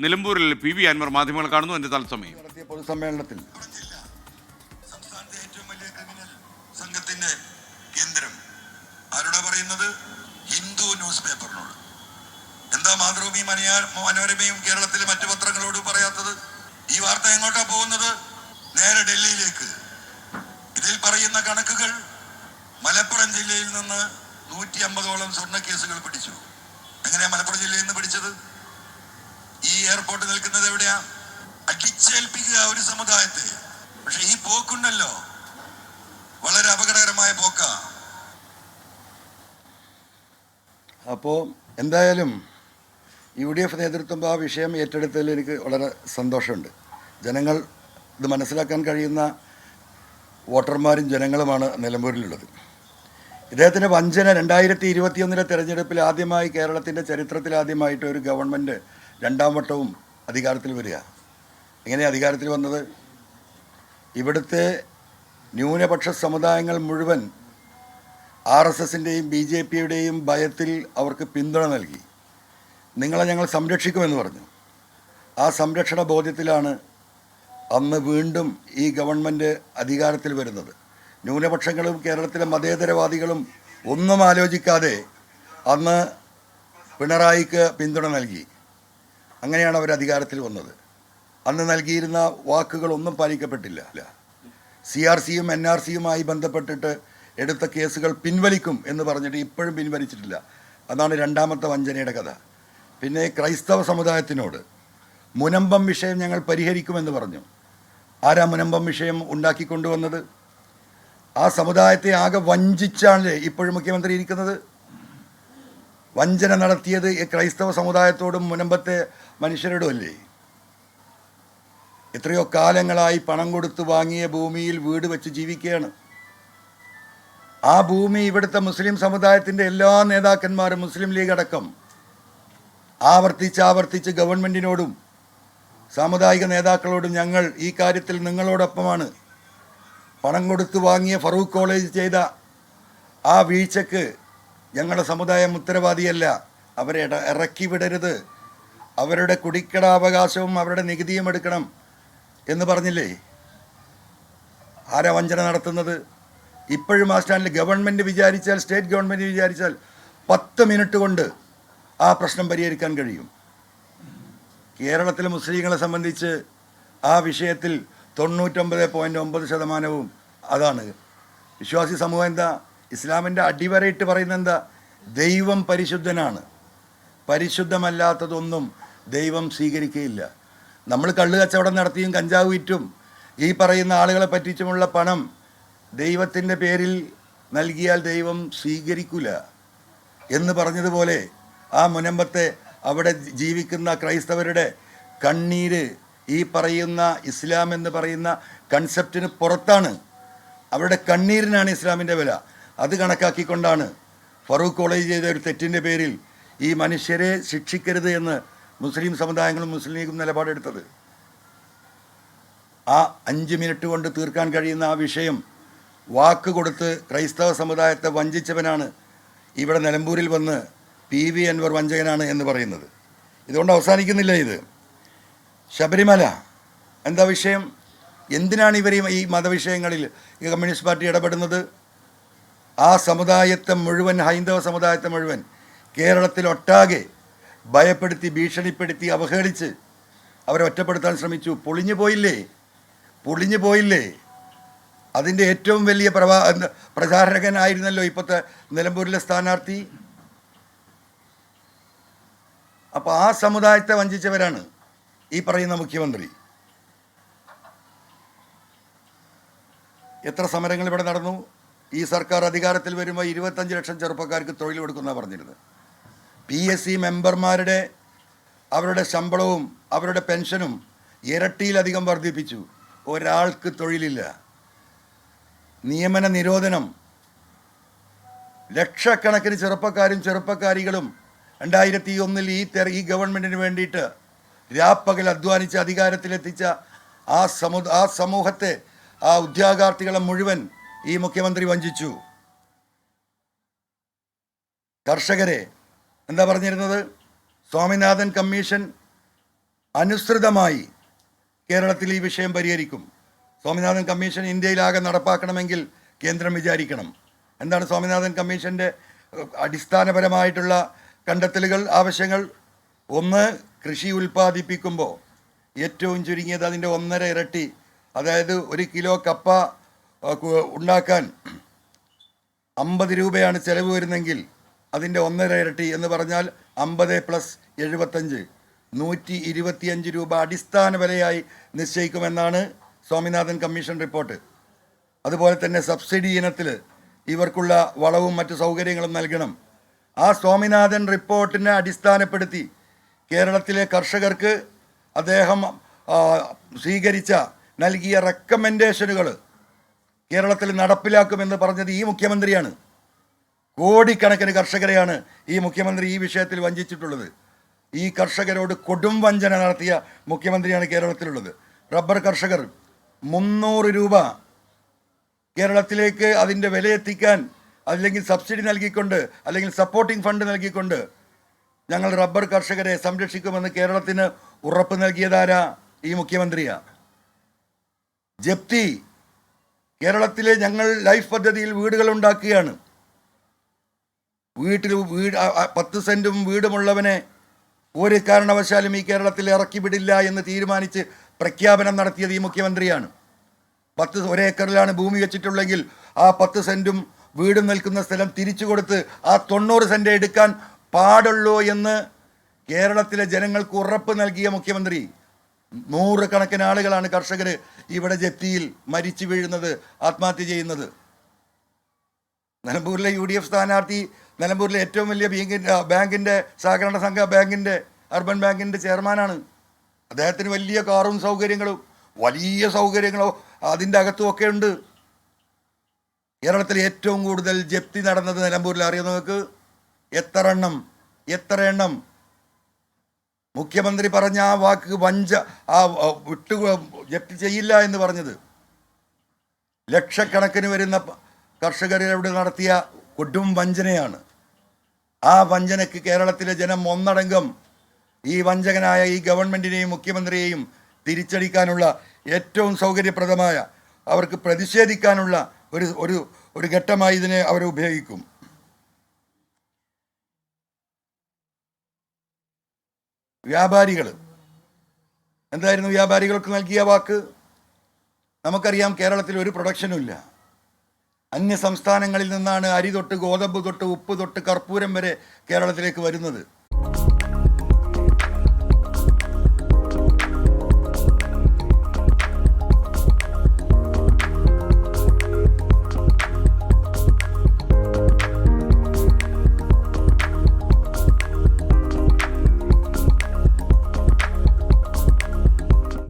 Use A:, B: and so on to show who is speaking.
A: നിലമ്പൂരിൽ P V Anwar മാധ്യമങ്ങൾ കാണുന്നു. എന്റെ തത്സമയം.
B: പൊതുസമ്മേളനത്തിൽ.
C: സംസ്ഥാനത്തെ ഏറ്റവും വലിയ ക്രിമിനൽ സംഘത്തിന്റെ കേന്ദ്രം ആരോടാ പറയുന്നത്? ഹിന്ദു ന്യൂസ് പേപ്പറിനോട്. എന്താ മനോരമയും കേരളത്തിലെ മറ്റു പത്രങ്ങളോട് പറയാത്തത്? ഈ വാർത്ത എങ്ങോട്ടാ പോകുന്നത്? നേരെ ഡൽഹിയിലേക്ക്. ഇതിൽ പറയുന്ന കണക്കുകൾ മലപ്പുറം ജില്ലയിൽ നിന്ന് നൂറ്റി അമ്പതോളം സ്വർണ കേസുകൾ പിടിച്ചു. എങ്ങനെയാ മലപ്പുറം ജില്ലയിൽ നിന്ന് പിടിച്ചത്? ഈ എയർപോർട്ട് നിൽക്കുന്നത് എവിടെയാ? അടിച്ചേൽപ്പിക്കുക ഒരു സമുദായത്തെ. പക്ഷെ ഈ പോക്കുണ്ടല്ലോ. വളരെ അപകടകരമായ പോക്ക.
B: അപ്പോ എന്തായാലും യു ഡി എഫ് നേതൃത്വം ആ വിഷയം ഏറ്റെടുത്തതിൽ എനിക്ക് വളരെ സന്തോഷമുണ്ട്. ജനങ്ങൾ ഇത് മനസ്സിലാക്കാൻ കഴിയുന്ന വോട്ടർമാരും ജനങ്ങളുമാണ് നിലമ്പൂരിലുള്ളത്. ഇദ്ദേഹത്തിന്റെ വഞ്ചന രണ്ടായിരത്തി ഇരുപത്തിയൊന്നിലെ തെരഞ്ഞെടുപ്പിൽ ആദ്യമായി കേരളത്തിന്റെ ചരിത്രത്തിൽ ആദ്യമായിട്ട് ഒരു ഗവൺമെന്റ് രണ്ടാം വട്ടവും അധികാരത്തിൽ വരിക. എങ്ങനെ അധികാരത്തിൽ വന്നത്? ഇവിടുത്തെ ന്യൂനപക്ഷ സമുദായങ്ങൾ മുഴുവൻ ആർ എസ് എസിന്റെയും ബി ജെ പിയുടെയും ഭയത്തിൽ അവർക്ക് പിന്തുണ നൽകി. നിങ്ങളെ ഞങ്ങൾ സംരക്ഷിക്കുമെന്ന് പറഞ്ഞു. ആ സംരക്ഷണ ബോധ്യത്തിലാണ് അന്ന് വീണ്ടും ഈ ഗവൺമെന്റ് അധികാരത്തിൽ വരുന്നത്. ന്യൂനപക്ഷങ്ങളും കേരളത്തിലെ മതേതരവാദികളും ഒന്നും ആലോചിക്കാതെ അന്ന് പിണറായിക്ക് പിന്തുണ നൽകി. അങ്ങനെയാണ് അവർ അധികാരത്തിൽ വന്നത്. അന്ന് നൽകിയിരുന്ന വാക്കുകളൊന്നും പാലിക്കപ്പെട്ടില്ല. സി ആർ സിയും എൻ ആർ സിയുമായി ബന്ധപ്പെട്ടിട്ട് എടുത്ത കേസുകൾ പിൻവലിക്കും എന്ന് പറഞ്ഞിട്ട് ഇപ്പോഴും പിൻവലിച്ചിട്ടില്ല. അതാണ് രണ്ടാമത്തെ വഞ്ചനയുടെ കഥ. പിന്നെ ക്രൈസ്തവ സമുദായത്തിനോട് മുനമ്പം വിഷയം ഞങ്ങൾ പരിഹരിക്കുമെന്ന് പറഞ്ഞു. ആരാ മുനമ്പം വിഷയം ഉണ്ടാക്കിക്കൊണ്ടുവന്നത് ആ സമുദായത്തെ ആകെ വഞ്ചിച്ചാണ് ഇപ്പോഴും മുഖ്യമന്ത്രി ഇരിക്കുന്നത്. വഞ്ചന നടത്തിയത് ഈ ക്രൈസ്തവ സമുദായത്തോടും മുനമ്പത്തെ മനുഷ്യരോടും അല്ലേ എത്രയോ കാലങ്ങളായി പണം കൊടുത്തു വാങ്ങിയ ഭൂമിയിൽ വീട് വെച്ച് ജീവിക്കുകയാണ്. ആ ഭൂമി ഇവിടുത്തെ മുസ്ലിം സമുദായത്തിന്റെ എല്ലാ നേതാക്കന്മാരും മുസ്ലിം ലീഗ് അടക്കം ആവർത്തിച്ച് ആവർത്തിച്ച് ഗവൺമെന്റിനോടും സാമുദായിക നേതാക്കളോടും ഞങ്ങൾ ഈ കാര്യത്തിൽ നിങ്ങളോടൊപ്പമാണ്. പണം കൊടുത്തു വാങ്ങിയ ഫറൂഖ് കോളേജ് ചെയ്ത ആ വീഴ്ചക്ക് ഞങ്ങളുടെ സമുദായം ഉത്തരവാദിയല്ല. അവരെ ഇറക്കി വിടരുത്. അവരുടെ കുടിക്കടാവകാശവും അവരുടെ നികുതിയും എടുക്കണം എന്ന് പറഞ്ഞില്ലേ? ആരാ വഞ്ചന നടത്തുന്നത്? ഇപ്പോഴും ആ സ്റ്റാൻഡിൽ ഗവൺമെന്റ് വിചാരിച്ചാൽ സ്റ്റേറ്റ് ഗവൺമെന്റ് വിചാരിച്ചാൽ പത്ത് മിനിറ്റ് കൊണ്ട് ആ പ്രശ്നം പരിഹരിക്കാൻ കഴിയും. കേരളത്തിലെ മുസ്ലിങ്ങളെ സംബന്ധിച്ച് ആ വിഷയത്തിൽ തൊണ്ണൂറ്റൊമ്പത് പോയിന്റ് ഒമ്പത് ശതമാനവും അതാണ്. വിശ്വാസി സമൂഹം എന്താ? ഇസ്ലാമിന്റെ അടിവരയിട്ട് പറയുന്നത് എന്താ ദൈവം പരിശുദ്ധനാണ്. പരിശുദ്ധമല്ലാത്തതൊന്നും ദൈവം സ്വീകരിക്കുകയില്ല. നമ്മൾ കള്ള് കച്ചവടം നടത്തിയും കഞ്ചാവ് വിറ്റും ഈ പറയുന്ന ആളുകളെ പറ്റിച്ചുമുള്ള പണം ദൈവത്തിന്റെ പേരിൽ നൽകിയാൽ ദൈവം സ്വീകരിക്കില്ല എന്ന് പറഞ്ഞതുപോലെ ആ മുനമ്പത്തെ അവിടെ ജീവിക്കുന്ന ക്രൈസ്തവരുടെ കണ്ണീര് ഈ പറയുന്ന ഇസ്ലാം എന്ന് പറയുന്ന കൺസെപ്റ്റിന് പുറത്താണ്. അവരുടെ കണ്ണീരിനാണ് ഇസ്ലാമിന്റെ വില. അത് കണക്കാക്കിക്കൊണ്ടാണ് ഫറൂഖ് കോളേജ് ചെയ്ത ഒരു തെറ്റിന്റെ പേരിൽ ഈ മനുഷ്യരെ ശിക്ഷിക്കരുത് എന്ന് മുസ്ലിം സമുദായങ്ങളും മുസ്ലിം ലീഗും നിലപാടെടുത്തത്. ആ അഞ്ച് മിനിറ്റ് കൊണ്ട് തീർക്കാൻ കഴിയുന്ന ആ വിഷയം വാക്ക് കൊടുത്ത് ക്രൈസ്തവ സമുദായത്തെ വഞ്ചിച്ചവനാണ് ഇവിടെ നിലമ്പൂരിൽ വന്ന് പി വി അൻവർ വഞ്ചകനാണ് എന്ന് പറയുന്നത്. ഇതുകൊണ്ട് അവസാനിക്കുന്നില്ല ഇത്. ശബരിമല എന്താ വിഷയം? എന്തിനാണ് ഇവർ ഈ- ഈ മതവിഷയങ്ങളിൽ ഈ കമ്മ്യൂണിസ്റ്റ് പാർട്ടി ഇടപെടുന്നത്? ആ സമുദായത്തെ മുഴുവൻ ഹൈന്ദവ സമുദായത്തെ മുഴുവൻ കേരളത്തിൽ കേരളത്തിലൊട്ടാകെ ഭയപ്പെടുത്തി ഭീഷണിപ്പെടുത്തി അവഹേളിച്ച് അവരെ ഒറ്റപ്പെടുത്താൻ ശ്രമിച്ചു. പൊളിഞ്ഞു പോയില്ലേ? പൊളിഞ്ഞു പോയില്ലേ? അതിന്റെ ഏറ്റവും വലിയ പ്രവാ പ്രചാരകനായിരുന്നല്ലോ ഇപ്പോഴത്തെ നിലമ്പൂരിലെ സ്ഥാനാർത്ഥി. അപ്പോൾ ആ സമുദായത്തെ വഞ്ചിച്ചവരാണ് ഈ പറയുന്ന മുഖ്യമന്ത്രി. എത്ര സമരങ്ങൾ ഇവിടെ നടന്നു? ഈ സർക്കാർ അധികാരത്തിൽ വരുമ്പോൾ ഇരുപത്തഞ്ച് ലക്ഷം ചെറുപ്പക്കാർക്ക് തൊഴിൽ കൊടുക്കുന്ന പറഞ്ഞിരുന്നത്. പി എസ് സി മെമ്പർമാരുടെ അവരുടെ ശമ്പളവും അവരുടെ പെൻഷനും ഇരട്ടിയിലധികം വർദ്ധിപ്പിച്ചു. ഒരാൾക്ക് തൊഴിലില്ല. നിയമന നിരോധനം. ലക്ഷക്കണക്കിന് ചെറുപ്പക്കാരും ചെറുപ്പക്കാരികളും രണ്ടായിരത്തി ഒന്നിൽ ഈ തെര ഈ ഗവൺമെന്റിന് വേണ്ടിയിട്ട് രാപ്പകൽ അധ്വാനിച്ച് അധികാരത്തിലെത്തിച്ച ആ സമു ആ സമൂഹത്തെ ആ ഉദ്യോഗാർത്ഥികളെ മുഴുവൻ ഈ മുഖ്യമന്ത്രി വഞ്ചിച്ചു. കർഷകരെ എന്താ പറഞ്ഞിരുന്നത്? സ്വാമിനാഥൻ കമ്മീഷൻ അനുസൃതമായി കേരളത്തിൽ ഈ വിഷയം പരിഹരിക്കും. സ്വാമിനാഥൻ കമ്മീഷൻ ഇന്ത്യയിലാകെ നടപ്പാക്കണമെങ്കിൽ കേന്ദ്രം വിചാരിക്കണം. എന്താണ് സ്വാമിനാഥൻ കമ്മീഷന്റെ അടിസ്ഥാനപരമായിട്ടുള്ള കണ്ടെത്തലുകൾ ആവശ്യങ്ങൾ? ഒന്ന് കൃഷി ഉൽപ്പാദിപ്പിക്കുമ്പോൾ ഏറ്റവും ചുരുങ്ങിയത് അതിന്റെ ഒന്നര ഇരട്ടി അതായത് ഒരു കിലോ കപ്പ ഉണ്ടാക്കാൻ അമ്പത് രൂപയാണ് ചിലവ് വരുന്നെങ്കിൽ അതിന്റെ ഒന്നര ഇരട്ടി എന്ന് പറഞ്ഞാൽ അമ്പത് പ്ലസ് എഴുപത്തഞ്ച്. നൂറ്റി ഇരുപത്തിയഞ്ച് രൂപ അടിസ്ഥാന വിലയായി നിശ്ചയിക്കുമെന്നാണ് സ്വാമിനാഥൻ കമ്മീഷൻ റിപ്പോർട്ട്. അതുപോലെ തന്നെ സബ്സിഡി ഇനത്തിൽ ഇവർക്കുള്ള വളവും മറ്റു സൗകര്യങ്ങളും നൽകണം. ആ സ്വാമിനാഥൻ റിപ്പോർട്ടിനെ അടിസ്ഥാനപ്പെടുത്തി കേരളത്തിലെ കർഷകർക്ക് അദ്ദേഹം സ്വീകരിച്ച നൽകിയ റെക്കമെൻഡേഷനുകൾ കേരളത്തിൽ നടപ്പിലാക്കുമെന്ന് പറഞ്ഞത് ഈ മുഖ്യമന്ത്രിയാണ്. കോടിക്കണക്കിന് കർഷകരെയാണ് ഈ മുഖ്യമന്ത്രി ഈ വിഷയത്തിൽ വഞ്ചിച്ചിട്ടുള്ളത്. ഈ കർഷകരോട് കൊടും വഞ്ചന നടത്തിയ മുഖ്യമന്ത്രിയാണ് കേരളത്തിലുള്ളത്. റബ്ബർ കർഷകർ മുന്നൂറ് രൂപ കേരളത്തിലേക്ക് അതിന്റെ വിലയെത്തിക്കാൻ അല്ലെങ്കിൽ സബ്സിഡി നൽകിക്കൊണ്ട് അല്ലെങ്കിൽ സപ്പോർട്ടിംഗ് ഫണ്ട് നൽകിക്കൊണ്ട് ഞങ്ങൾ റബ്ബർ കർഷകരെ സംരക്ഷിക്കുമെന്ന് കേരളത്തിന് ഉറപ്പ് നൽകിയതാരാ ഈ മുഖ്യമന്ത്രിയാണ് ജപ്തി കേരളത്തിലെ ഞങ്ങൾ ലൈഫ് പദ്ധതിയിൽ വീടുകൾ ഉണ്ടാക്കുകയാണ്. വീട്ടിൽ വീട് പത്ത് സെന്റും വീടുമുള്ളവനെ ഒരു കാരണവശാലും ഈ കേരളത്തിൽ ഇറക്കിവിടില്ല എന്ന് തീരുമാനിച്ച് പ്രഖ്യാപനം നടത്തിയത് ഈ മുഖ്യമന്ത്രിയാണ്. പത്ത് ഒരേക്കറിലാണ് ഭൂമി വെച്ചിട്ടുള്ളെങ്കിൽ ആ പത്ത് സെന്റും വീടും നിൽക്കുന്ന സ്ഥലം തിരിച്ചു കൊടുത്ത് ആ തൊണ്ണൂറ് സെന്റ് എടുക്കാൻ പാടുള്ളൂ എന്ന് കേരളത്തിലെ ജനങ്ങൾക്ക് ഉറപ്പ് നൽകിയ മുഖ്യമന്ത്രി. നൂറുകണക്കിന് ആളുകളാണ് കർഷകർ ഇവിടെ ജപ്തിയിൽ മരിച്ചു വീഴുന്നത് ആത്മഹത്യ ചെയ്യുന്നത്. നിലമ്പൂരിലെ യു ഡി എഫ് സ്ഥാനാർത്ഥി നിലമ്പൂരിലെ ഏറ്റവും വലിയ ബാങ്കിന്റെ ബാങ്കിന്റെ സഹകരണ സംഘ ബാങ്കിന്റെ അർബൻ ബാങ്കിന്റെ ചെയർമാനാണ്. അദ്ദേഹത്തിന് വലിയ കാറും സൗകര്യങ്ങളും വലിയ സൗകര്യങ്ങളോ അതിന്റെ അകത്തുമൊക്കെ ഉണ്ട്. കേരളത്തിൽ ഏറ്റവും കൂടുതൽ ജപ്തി നടന്നത് നിലമ്പൂരിൽ അറിയാം നിങ്ങൾക്ക് എത്ര എണ്ണം എത്ര എണ്ണം മുഖ്യമന്ത്രി പറഞ്ഞ ആ വാക്ക് വഞ്ച ആ വിട്ടു ജപ്തി ചെയ്യില്ല എന്ന് പറഞ്ഞത്. ലക്ഷക്കണക്കിന് വരുന്ന കർഷകരോട് നടത്തിയ കൊടും വഞ്ചനയാണ്. ആ വഞ്ചനയ്ക്ക് കേരളത്തിലെ ജനം ഒന്നടങ്കം ഈ വഞ്ചകനായ ഈ ഗവൺമെന്റിനെയും മുഖ്യമന്ത്രിയെയും തിരിച്ചടിക്കാനുള്ള ഏറ്റവും സൗകര്യപ്രദമായ അവർക്ക് പ്രതിഷേധിക്കാനുള്ള ഒരു ഒരു ഒരു ഘട്ടമായി ഇതിനെ അവർ ഉപയോഗിക്കും. വ്യാപാരികൾ എന്തായിരുന്നു വ്യാപാരികൾക്ക് നൽകിയ വാക്ക്? നമുക്കറിയാം കേരളത്തിൽ ഒരു പ്രൊഡക്ഷനും ഇല്ല അന്യ സംസ്ഥാനങ്ങളിൽ നിന്നാണ് അരി തൊട്ട് ഗോതമ്പ് തൊട്ട് ഉപ്പ് തൊട്ട് കർപ്പൂരം വരെ കേരളത്തിലേക്ക് വരുന്നത്.